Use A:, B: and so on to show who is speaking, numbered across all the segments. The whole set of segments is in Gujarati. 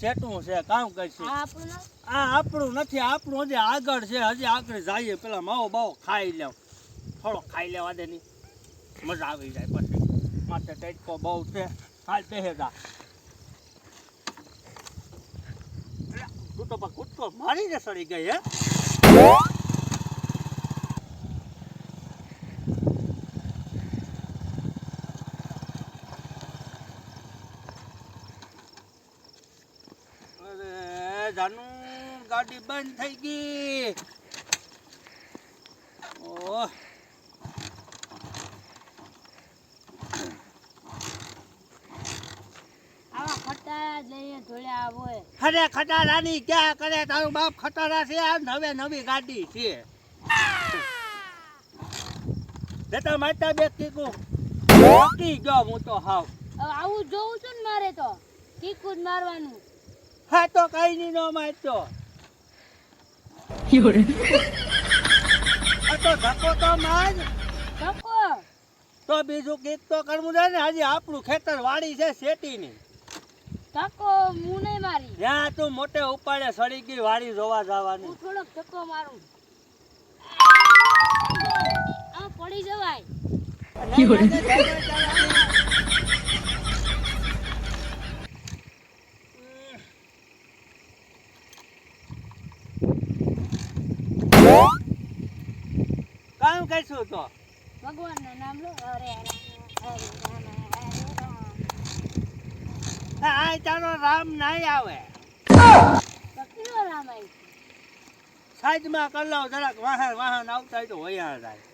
A: સેટું છે કામ કરશે.
B: આ આપણું
A: આ આપણું નથી આપણું હજી આગળ છે હજી આગળ જઈએ. પેલા માવો બાવો ખાઈ લેવ થોડો ખાઈ લેવા દે ની. મજા આવી જાય પછી. માથે ટેટકો બહુ છે. હાલ પહેરેગા તું તો પણ કૂદકો મારીને સડી ગઈ હે અરે જાનુ ગાડી બંધ થઈ ગઈ. ઓહ. અરે ખટારાની ક્યાં કરે? તારું બાપ ખટારા છે આ નવે નવી ગાડી છે. બેટા માતા બે કીકું ગયો હું તો હવે.
B: આવું જોઉં છું ને મારે તો. કીકું જ મારવાનું.
A: હા તો કઈ નહીં નો મારતો આ તો ધક્કો તો માર.
B: ધક્કો?
A: તો બીજું કીક તો કરવું છે ને હજી આપણું ખેતર વાડી છે શેતીની
B: ધક્કો હું નહીં મારી.
A: જ્યાં તું મોટે ઉપાડે સડી ગઈ વાડી જોવા જવાની.
B: હું થોડોક ધક્કો મારું. આ પડી જવાય.
A: કામ કરશું તો?
B: ભગવાનનું નામ લો. હરે રામ
A: આ રામ નહીં આવે.
B: કેટલો રામ આવી
A: સાઈડમાં કરી જરાક વાહન વાહન આવતા તો વયા જાય.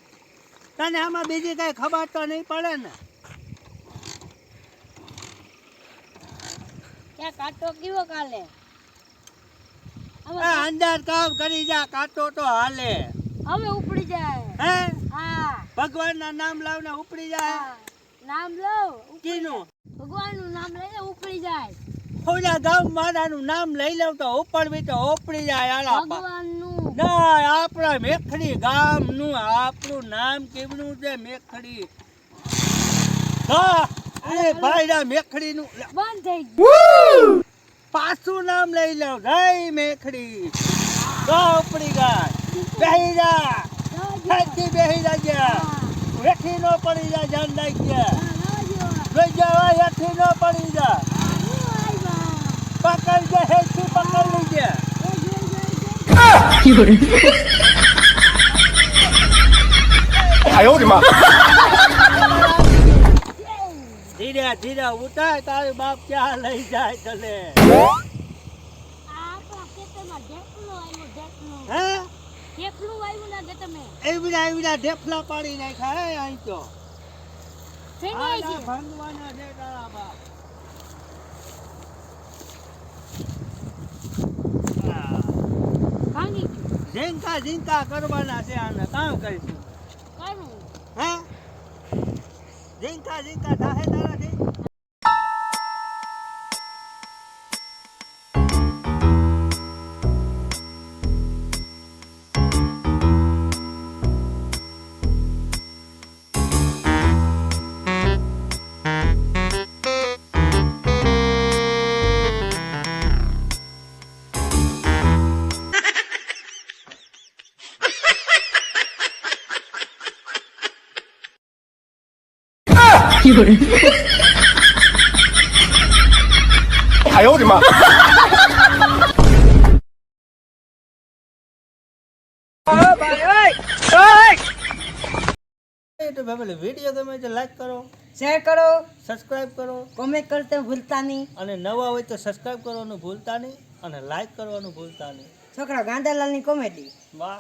A: તને આમાં બીજી કઈ ખબર તો નહીં પડે ને?
B: ત્યાં કાંટો કેવો કાલે?
A: અંદર કામ કરી જા કાટો તો હાલે.
B: હવે ઉપડી જાય.
A: હે?
B: હા.
A: ભગવાન ના નામ લાવને ઉપડી જાય.
B: નામ લો
A: કીનું?
B: ભગવાનનું નામ લઈને ઉપડી જાય.
A: ઓલા ગામ મારાનું નામ લઈ લઉં તો ઉપડવી તો ઉપડી જાય આલા ભગવાન
B: ભગવાનનું.
A: ના આપણા મેખડી ગામનું આપણું નામ કેવડું છે મેખડી? હા અરે ભાઈડા મેખડીનું લે,
B: બંધ થઈ ગયું.
A: પાછું નામ લઈ લઉં. ગઈ મેખડી. તો ઉપડી ગઈ બેહી હાથથી બેહી જાય વેઠી નો પડી જાય જાન જાય લઈ જવા હેઠી નો પડી જા પકડ જે હેઠી પકડ
C: લઈ ગયા આયો રે
A: ધીરે ધીરે ઉતાર તારી બાપ ક્યાં લઈ જાય તને? એવડા એવડા ઢેફલા પાડી નાખ્યા હે અહીં તો. આના છે તારા બાપ. ઝીંકા ઝીંકા કરવાના છે આને કામ કરીશું હે? ઝીંકા ઝીંકા થાહે તારાથી?
C: 哎呦我的妈！
A: તો ફેમિલી વિડીયો ગમે તો લાઈક કરો
D: શેર કરો
A: સબસ્ક્રાઇબ કરો
D: કોમેન્ટ કરતા ભૂલતા નહીં
A: અને નવા હોય તો સબસ્ક્રાઇબ કરવાનું ભૂલતા નહીં અને લાઈક કરવાનું ભૂલતા નહીં
D: છોકરા ગાંડાલાલની કોમેડી
A: વાહ